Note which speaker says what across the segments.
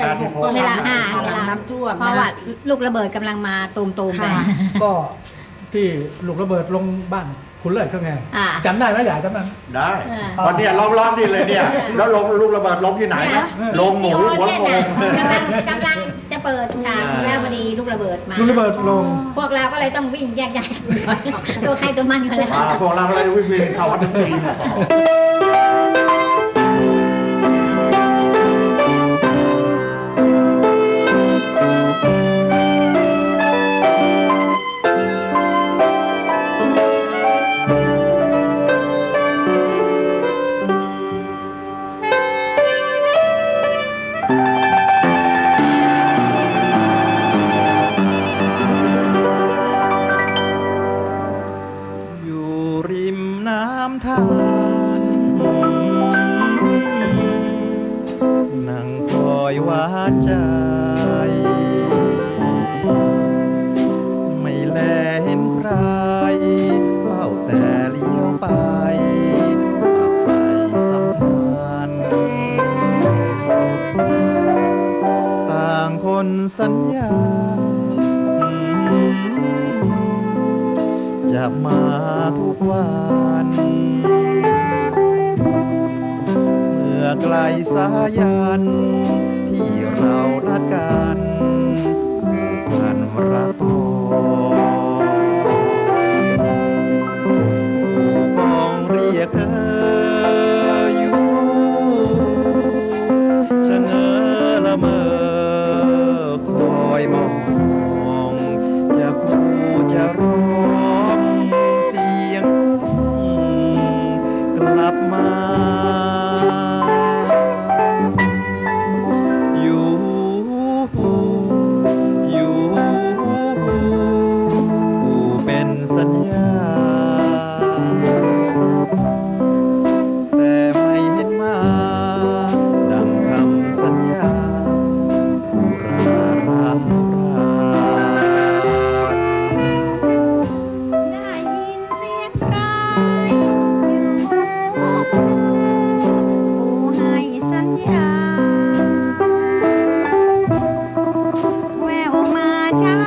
Speaker 1: การที่พบ
Speaker 2: เวลาอ่า
Speaker 3: เว
Speaker 2: เว
Speaker 3: ลา
Speaker 2: ลา
Speaker 3: น้ำท่วม
Speaker 2: เพราะว่าลูกระเบิดกำลังมาตูมๆไป
Speaker 3: ค่ะ
Speaker 4: ก็ที่ลูกระเบิดลงบ้านคุณเลิศเขาไง
Speaker 2: อ่า
Speaker 4: จำได้ไหมยายจำได้
Speaker 1: ได้
Speaker 2: อ่า
Speaker 1: ตอนเนี้ยล้อมๆนี่เลยเนี่ย แล้วลงลูกระเบิดลงที่ไหนนะลงหมูหัว
Speaker 2: เนี่ย
Speaker 1: โป่
Speaker 2: นะ
Speaker 1: ง
Speaker 2: กำลังกำลังจะเปิดฉาก
Speaker 1: อ่า
Speaker 2: แล้วพอดีลูกระเบิดมา
Speaker 4: ลูกระเบิดลง
Speaker 2: พวกเราก็เลยต้องวิ่งแยกย้ายกันก่อนตัวใครตัวมันกันแล้ว
Speaker 1: มาพวกเราอะไรวิ่งวิ่งเข้าวัดทุกที
Speaker 5: ทาน นั่งคอยหวานใจ ไม่แลเห็นใครเฝ้าแต่เลี้ยวไปหากใครสำคัญต่างคนสัญญา จะมาทุกวัน เมื่อไกลสายัน ที่เรานัดกัน กันรับพอ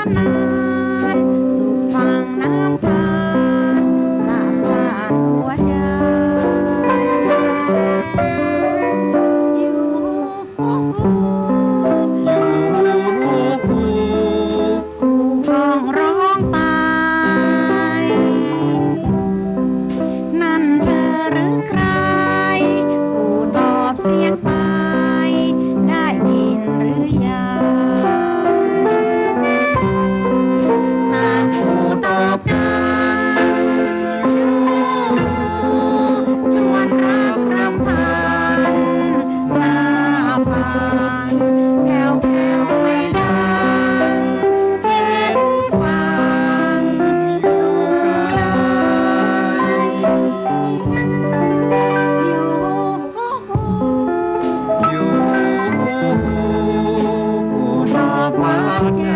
Speaker 2: thank you. Yeah.